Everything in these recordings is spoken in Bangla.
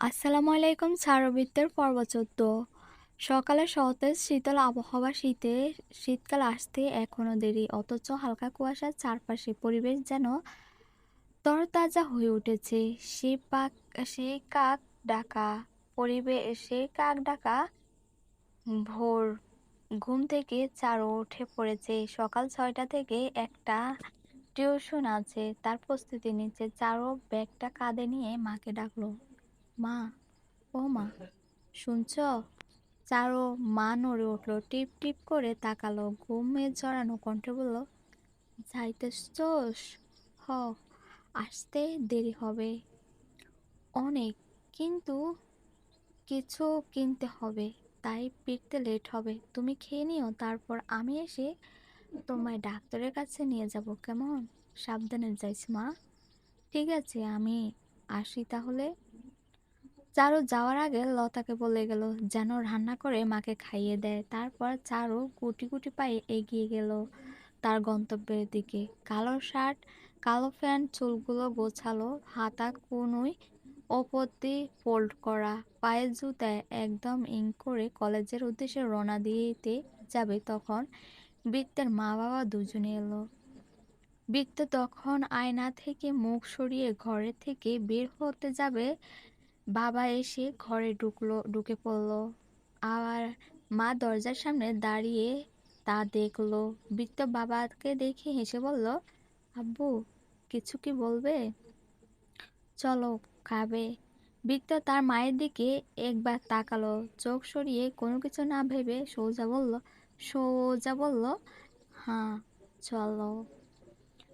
আসসালামু আলাইকুম ছায়াবৃত্তের পর্ব চোদ্দ। সকালে সতেজ শীতল আবহাওয়া, শীতে শীতকাল আসতে এখনও দেরি। অথচ হালকা কুয়াশার চারপাশে পরিবেশ যেন তরতাজা হয়ে উঠেছে। সে পাক, সে কাক ডাকা পরিবেশ সে কাক ডাকা ভোর ঘুম থেকে চারু উঠে পড়েছে। সকাল ছয়টা থেকে একটা টিউশন আছে। তার প্রস্তুতি নিচ্ছে। চারো ব্যাগটা কাঁধে নিয়ে মাকে ডাকলো। মা, ও মা, শুনছ? চারো মা নড়ে উঠল, টিপ টিপ করে তাকালো, ঘুমে জড়ানো কণ্ঠে বলল, যাইতেছস? হ, আসতে দেরি হবে। অনেক, কিন্তু কিছু কিনতে হবে, তাই ফিরতে লেট হবে। তুমি খেয়ে নিও, তারপর আমি এসে তোমায় ডাক্তারের কাছে নিয়ে যাব, কেমন? সাবধানে যাইস মা। ঠিক আছে, আমি আসি তাহলে। চারু যাওয়ার আগে লতাকে বলে গেল, যেন রান্না করে মাকে খাইয়ে দেয়। তারপর চারু গুটি গুটি পায়ে এগিয়ে গেল তার গন্তব্যের দিকে। কালো শার্ট, কালো প্যান্ট, চুলগুলো গোছালো, হাতা, কোনোই ওপর ফোল্ড করা পায়ের জুতায় একদম ইং করে কলেজের উদ্দেশ্যে রওনা দিতে যাবে তখন বৃত্তের মা বাবা দুজনে এলো। বৃত্ত তখন আয়না থেকে মুখ সরিয়ে ঘরে থেকে বের হতে যাবে বাবা এসে ঘরে ঢুকলো, ঢুকে পড়ল। আর মা দরজার সামনে দাঁড়িয়ে তা দেখল। বৃত্ত বাবাকে দেখে হেসে বলল, আব্বু, কিছু কি বলবে? চলো, খাবে। বৃত্ত তার মায়ের দিকে একবার তাকালো, চোখ সরিয়ে কোনো কিছু না ভেবে সৌজা বলল, সোজা বলল হ্যাঁ চলো।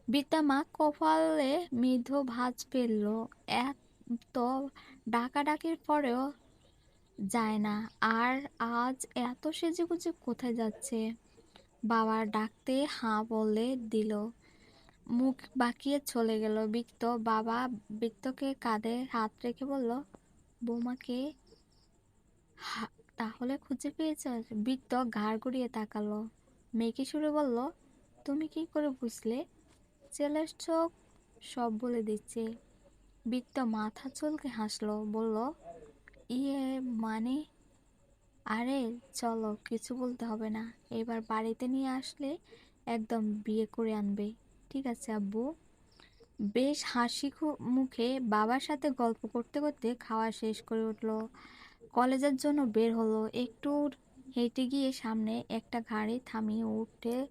বৃত্তা মা কপালে মৃদু ভাঁজ ফেলল। এত ডাকাডাকির পরেও যায় না। আর আজ এত সেজেগুজে কোথায় যাচ্ছে? বাবা ডাকতে হাঁ বলে দিল। মুখ বাঁকিয়ে চলে গেল বৃত্ত বাবা বৃত্তকে কাঁধে হাত রেখে বলল, বৌমাকে তাহলে খুঁজে পেয়েছ? বৃত্ত ঘাড় ঘুরিয়ে তাকালো। মেয়েকে সুরে বলল, তুমি কি করে বুঝলে? ছেলের চোখ সব বলে দিচ্ছে। বৃত্ত মাথা চুলকে হাসলো, বলল ইয়ে মানে? আরে চলো, কিছু বলতে হবে না। এবার বাড়িতে নিয়ে আসলে একদম বিয়ে করে আনবে। ঠিক আছে, আব্বু? বেশ হাসি মুখে বাবার সাথে গল্প করতে করতে খাওয়া শেষ করে উঠল। কলেজের জন্য বের হলো। একটু হেঁটে গিয়ে সামনে একটা গাড়ি থামিয়ে উঠতে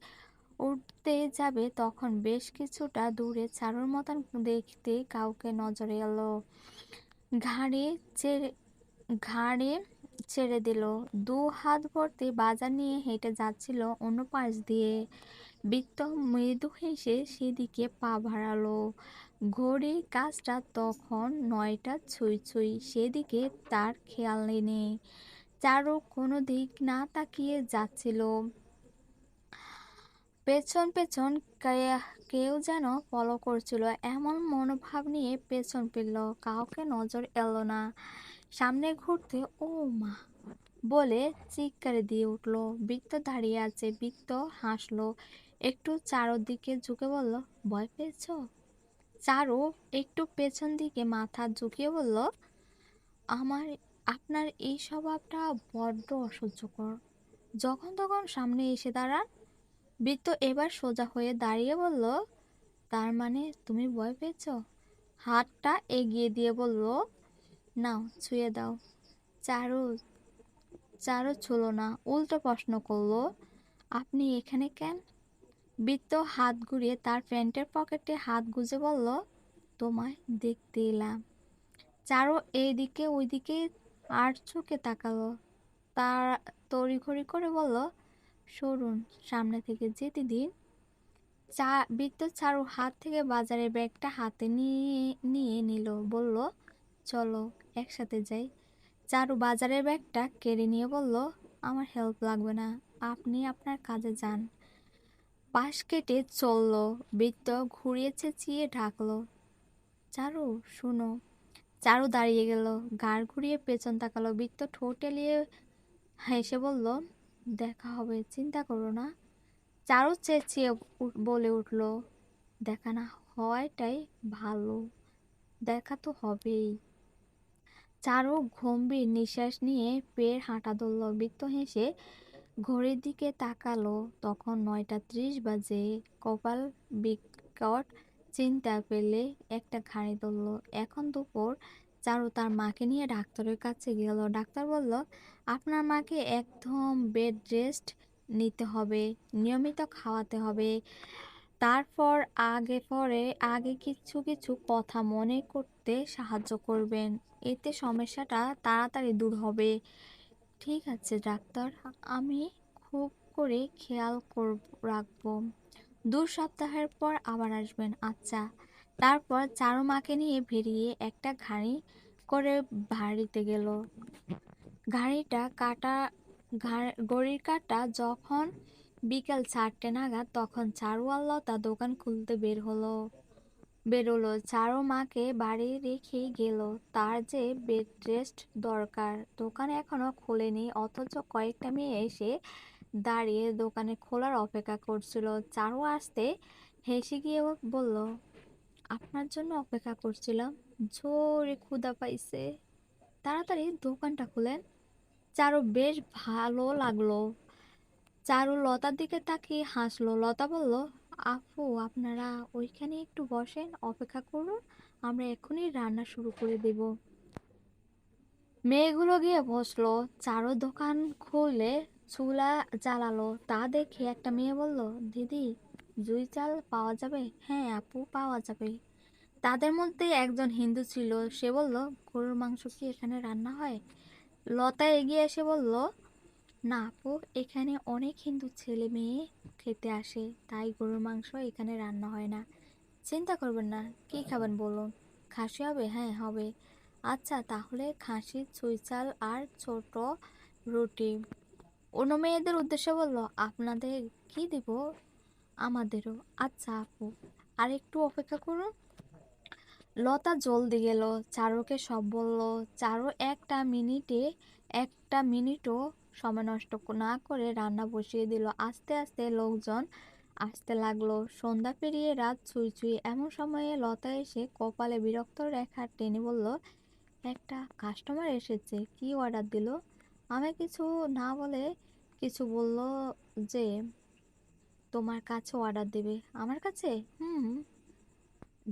উঠতে যাবে তখন বেশ কিছুটা দূরে চারুর মতন দেখতে কাউকে নজরে এলো। ঘাড়ে চেড়ে, ঘাড়ে ছেড়ে দিল। দু হাত ভর্তি বাজার নিয়ে হেঁটে যাচ্ছিল অন্য পাশ দিয়ে। বৃত্ত মৃদু হেসে সেদিকে পা বাড়ালো। ঘড়ির কাজটা তখন নয়টা ছুঁই ছুঁই, সেদিকে তার খেয়াল নেই। চারু কোনো দিক না তাকিয়ে যাচ্ছিল। পেছন পেছন কেউ যেন ফলো করছিল। এমন মনোভাব নিয়ে পেছন ফিরল। কাউকে নজর এলো না। সামনে ঘুরতে ও মা বলে চিৎকারে দিয়ে উঠল। বৃত্ত দাঁড়িয়ে আছে। বৃত্ত হাসলো। একটু চারোদিকে ঝুঁকে বলল, ভয় পেয়েছ? চারু একটু পেছন দিকে মাথা ঝুঁকিয়ে বলল, আমার, আপনার এই স্বভাবটা বড্ড অসহ্যকর। যখন তখন সামনে এসে দাঁড়ান বৃত্ত এবার সোজা হয়ে দাঁড়িয়ে বলল, তার মানে তুমি ভয় পেয়েছ? হাতটা এগিয়ে দিয়ে বলল, নাও, ছুঁয়ে দাও। চারু চারু ছুলো না, উল্টো প্রশ্ন করল, আপনি এখানে কেন? বৃত্ত হাত ঘুরিয়ে তার প্যান্টের পকেটে হাত গুজে বলল, তোমায় দেখতে এলাম। চারু এইদিকে ওইদিকে আর চোখে তাকালো, তার তড়িঘড়ি করে বলল সরুন সামনে থেকে যেতে দিন। চা, বিদ্যুৎ চারু হাত থেকে বাজারের ব্যাগটা হাতে নিয়ে নিয়ে নিল, বলল, চলো, একসাথে যাই। চারু বাজারের ব্যাগটা কেড়ে নিয়ে বলল, আমার হেল্প লাগবে না, আপনি আপনার কাজে যান। পাশ কেটে চলল বৃত্ত ঘুরিয়ে চেঁচিয়ে ঢাকলো চারু শুনো। চারু দাঁড়িয়ে গেল, গাড় ঘুরিয়ে পেছন তাকালো বৃত্ত ঠোঁট এলিয়ে হেসে বলল দেখা হবে, চিন্তা করো না। চারু চেঁচিয়ে বলে উঠল, দেখা না হওয়াটাই ভালো, দেখা তো হবেই। চারু গম্ভীর নিঃশ্বাস নিয়ে পেয়ের হাঁটা ধরল। বৃত্ত হেসে ঘড়ির দিকে তাকালো। তখন নয়টা ত্রিশ বাজে। কপাল বিকট চিন্তা পেলে একটা ঘাড়ি ধরল। এখন দুপুর চারু তার মাকে নিয়ে ডাক্তারের কাছে গেল। ডাক্তার বলল, আপনার মাকে একদম বেড রেস্ট নিতে হবে, নিয়মিত খাওয়াতে হবে। তারপর আগে পরে, আগে কিছু কিছু কথা মনে করতে সাহায্য করবেন। এতে সমস্যাটা তাড়াতাড়ি দূর হবে। ঠিক আছে, ডাক্তার, আমি খুব করে খেয়াল করব, রাখব। দু সপ্তাহের পর আবার আসবেন আচ্ছা। তারপর চারু মাকে নিয়ে বেরিয়ে একটা গাড়ি করে বাড়িতে গেল। গাড়িটা কাটা ঘড়ির কাটা যখন বিকেল চারটে নাগাদ তখন চারুয়াল্লাহ তার দোকান খুলতে বের হলো। বেরোলো। চারু মাকে বাড়ি রেখেই গেল। তার যে বেড রেস্ট দরকার দোকান এখনও খোলেনি, অথচ কয়েকটা মেয়ে এসে দাঁড়িয়ে দোকানে খোলার অপেক্ষা করছিল। চারু আসতে হেসে গিয়ে বলল আপনার জন্য অপেক্ষা করছিলাম। জোরে ক্ষুদা পাইছে। তাড়াতাড়ি দোকানটা খুলেন। চারু বেশ ভালো লাগল। চারু লতার দিকে তাকিয়ে হাসলো। লতা বলল, আপু, আপনারা ওইখানে একটু বসেন, অপেক্ষা করুন, আমরা এখনই রান্না শুরু করে দেব। মেয়েগুলো গিয়ে বসল। চারু দোকান খুলে চুলা জ্বালালো। তা দেখে একটা মেয়ে বলল, দিদি জুই চাল পাওয়া যাবে? হ্যাঁ আপু, পাওয়া যাবে। তাদের মধ্যে একজন হিন্দু ছিল, সে বলল, গরুর মাংস কি এখানে রান্না হয়? লতা এগিয়ে এসে বলল, না আপু, এখানে অনেক হিন্দু ছেলে মেয়ে খেতে আসে, তাই গরুর মাংস এখানে রান্না হয় না। চিন্তা করবেন না, কি খাবেন বলুন? খাসি হবে? হ্যাঁ হবে। আচ্ছা তাহলে খাসি চুই চাল আর ছোট রুটি। অন্য মেয়েদের উদ্দেশ্যে বলল, আপনাদের কি দিব? আমাদেরও। আচ্ছা আপু আর একটু অপেক্ষা করুন। লতা জলদি গেল, চারুকে সব বলল, চারু, একটা মিনিটে, একটা মিনিটও সময় নষ্ট না করে রান্না বসিয়ে দিল। আস্তে আস্তে লোকজন আসতে লাগল। সন্ধ্যা পেরিয়ে রাত ছুঁই ছুঁই। এমন সময়ে লতা এসে কপালে বিরক্ত রেখা টেনে বলল, একটা কাস্টমার এসেছে, কি অর্ডার দিল? আমি কিছু না বলে কিছু বলল যে তোমার কাছে অর্ডার দেবে। আমার কাছে? হুম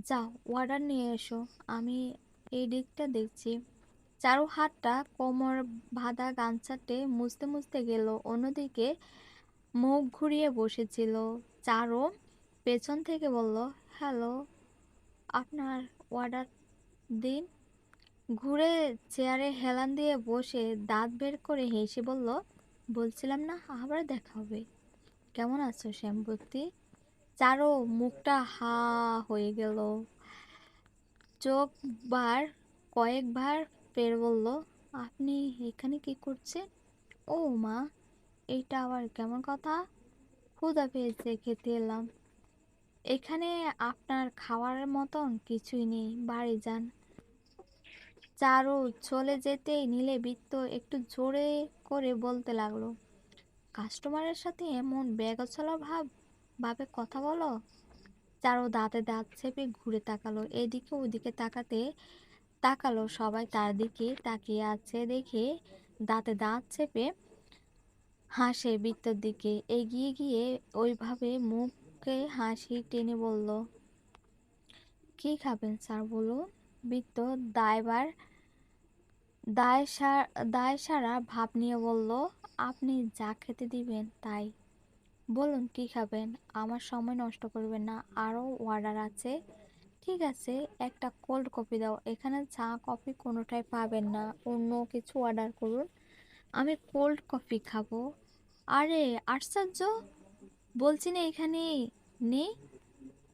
যাও অর্ডার নিয়ে এসো। আমি এই দিকটা দেখছি। চারু হাতটা কোমর বাঁধা গামছাটে মুছতে মুছতে গেল। অন্যদিকে মুখ ঘুরিয়ে বসেছিল। চারু পেছন থেকে বলল হ্যালো আপনার অর্ডার দিন। ঘুরে চেয়ারে হেলান দিয়ে বসে দাঁত বের করে হেসে বলল, বলছিলাম না, আবার দেখা হবে। কেমন আছো, শ্যামবতী? চারো, মুখটা হা হয়ে গেল। চোখ বার কয়েকবার ফের বলল, আপনি এখানে কি করছেন? ও মা, এইটা আবার কেমন কথা? ক্ষুদা পেয়েছে, খেতে এলাম। এখানে আপনার খাওয়ার মতন কিছুই নেই, বাড়ি যান। চারু চলে যেতেই নীলে বৃত্ত একটু জোরে করে বলতে লাগল কাস্টমারের সাথে এমন বেগছলা ভাব, ভাবে কথা বলো চারু দাঁতে দাঁত চেপে ঘুরে তাকালো, এদিকে ওদিকে তাকাতে তাকালো সবাই তার দিকে তাকিয়ে আছে দেখে দাঁতে দাঁত চেপে হাসে বৃত্তর দিকে, এগিয়ে গিয়ে ওইভাবে মুখে হাসি টেনে বলল, কি খাবেন স্যার বলুন? বৃত্ত দায়বার দায় দায় সারা ভাব নিয়ে বলল, আপনি যা খেতে দিবেন তাই। বলুন, কি খাবেন? আমার সময় নষ্ট করবেন না। আরও অর্ডার আছে। ঠিক আছে, একটা কোল্ড কফি দাও। এখানে চা, কফি কোনোটাই পাবেন না। অন্য কিছু অর্ডার করুন। আমি কোল্ড কফি খাব। আরে, আশ্চর্য! বলছি না এখানে নেই?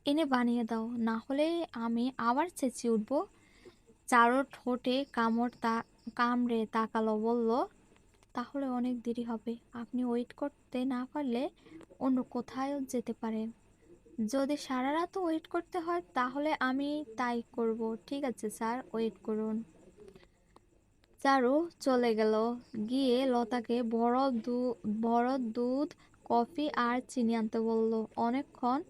এনে বানিয়ে দাও। না হলে আমি আবার চেঁচিয়ে উঠবো। চারো ঠোঁটে কামড় তা কামড়ে তাকালো, বলল, তাহলে অনেক দেরি হবে। আপনি ওয়েট করতে না পারলে অন্য কোথাও যেতে পারেন। যদি সারা রাত ওয়েট করতে হয়, তাহলে আমি তাই করব। ঠিক আছে, স্যার ওয়েট করুন। চারু চলে গেল। গিয়ে লতাকে বড় দু, বড় দুধ, কফি আর চিনি আনতে বলল, অনেকক্ষণ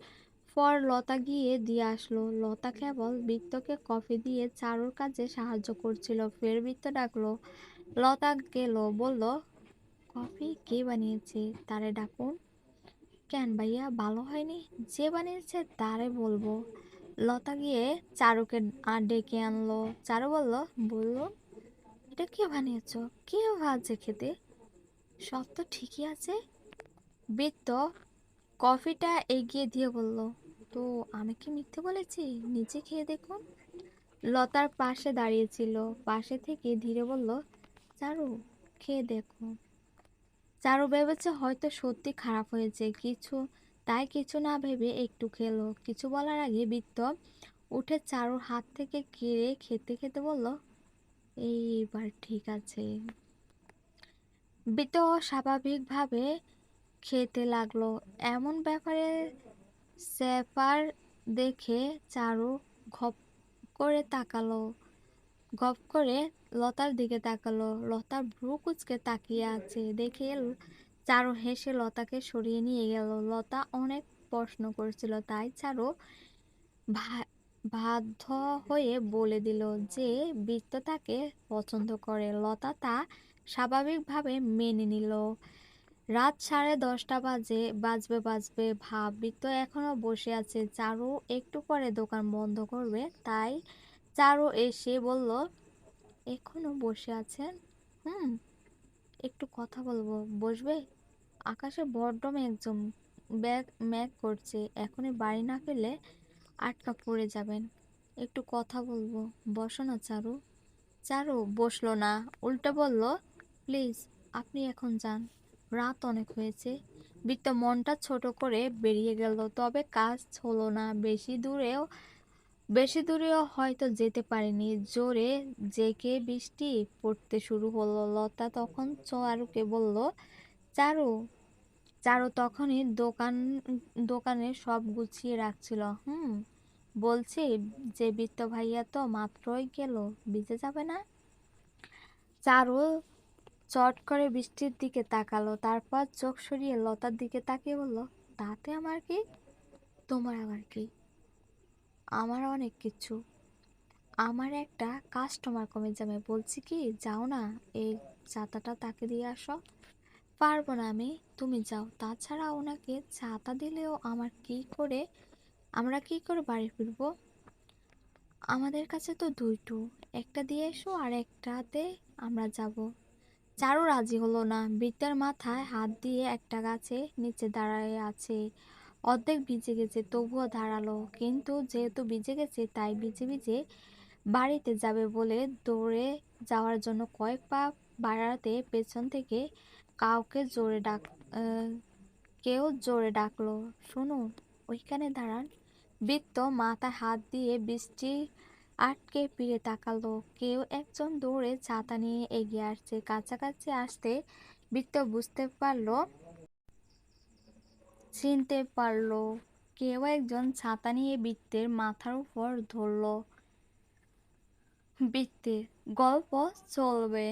পর লতা গিয়ে দিয়ে আসলো। লতা কেবল বৃত্তকে কফি দিয়ে চারুর কাজে সাহায্য করছিল। ফের বৃত্ত ডাকলো, লতা গেল। বলল, কফি কে বানিয়েছে? তারে ডাকুন। কেন ভাইয়া, ভালো হয়নি? যে বানিয়েছে তারে বলব। লতা গিয়ে চারুকে ডেকে আনলো। চারু বলল বলল এটা কে বানিয়েছ? কে ভাজছে খেতে? সব তো ঠিকই আছে। বৃত্ত কফিটা এগিয়ে দিয়ে বলল তো আমি কি মিথ্যে বলেছি? নিচে খেয়ে দেখুন। লতার পাশে দাঁড়িয়েছিল। পাশে থেকে ধীরে বলল, চারু, খেয়ে দেখো। চারু ভেবেছে হয়তো সত্যি খারাপ হয়েছে। কিছু, তাই কিছু না ভেবে একটু খেলো। কিছু বলার আগে বৃত্ত উঠে চারুর হাত থেকে কেড়ে খেতে খেতে বলল, এইবার ঠিক আছে। বৃত্ত স্বাভাবিকভাবে খেতে লাগল। এমন ব্যাপারে স্যাফার দেখে চারু ঘপ করে তাকালো। গপ করে লতার দিকে তাকালো। লতা ভ্রু কুচকে তাকিয়ে আছে। দেখে চারু হেসে লতাকে সরিয়ে নিয়ে গেল। লতা অনেক প্রশ্ন করছিল। তাই চারু বাধ্য হয়ে বলে দিল যে বৃত্ত তাকে পছন্দ করে। লতা তা স্বাভাবিকভাবে মেনে নিল। রাত সাড়ে দশটা বাজে, বাজবে বাজবে ভাব বৃত্ত এখনও বসে আছে। চারু একটু পরে দোকান বন্ধ করবে, তাই চারু এসে বলল এখনও বসে আছেন? হুম, একটু কথা বলব। বসবে? আকাশে বড্ড মেঘজম ব্যাগ ম্যাগ করছে। এখনই বাড়ি না ফেলে আটকা পড়ে যাবেন। একটু কথা বলব। বসো না চারু। চারু, বসল না। উল্টো বলল, প্লিজ, আপনি এখন যান। রাত অনেক হয়েছে। বৃত্ত মনটা ছোট করে বেরিয়ে গেল, তবে কাজ হলো না। বেশি দূরেও বেশি দূরেও হয়তো যেতে পারেনি। জোরে জেকে বৃষ্টি পড়তে শুরু হলো। লতা তখন চারুকে বলল, চারু চারু তখনই দোকান, দোকানে সব গুছিয়ে রাখছিল। হুম, বলছি যে বৃত্ত ভাইয়া তো মাত্রই গেল, ভিজে যাবে না? চারু চট করে বৃষ্টির দিকে তাকালো, তারপর চোখ সরিয়ে লতার দিকে তাকিয়ে বলল, তাতে আমার কি? তোমার আবার কি? আমার অনেক কিছু। আমার একটা কাস্টমার কমে যাবে। বলছি কি, যাও না, এই ছাতাটা তাকে দিয়ে আসো। পারব না আমি, তুমি যাও। তাছাড়া ওনাকে ছাতা দিলেও আমার কি করে, আমরা কি করে বাড়ি ফিরবো? আমাদের কাছে তো দুইটো, একটা দিয়ে এসো আর একটাতে আমরা যাব। চারু রাজি হলো না। বৃত্তের মাথায় হাত দিয়ে একটা গাছে নিচে দাঁড়ায় আছে। অর্ধেক ভিজে গেছে, তবুও দাঁড়াল। কিন্তু যেহেতু ভিজে গেছে, তাই ভিজে ভিজে বাড়িতে যাবে বলে দৌড়ে যাওয়ার জন্য কয়েক পা বাড়াতে পেছন থেকে কাউকে জোরে ডাক কেউ জোরে ডাকলো। শুনুন, ওইখানে দাঁড়ান। বৃত্ত মাথায় হাত দিয়ে বৃষ্টি আটকে ফিরে তাকালো। কেউ একজন দৌড়ে ছাতা নিয়ে এগিয়ে আসছে। কাছাকাছি আসতে বৃত্ত বুঝতে পারল, চিনতে পারল। কেউ একজন ছাতা নিয়ে বৃত্তের মাথার উপর ধরল। বৃত্তের গল্প চলবে।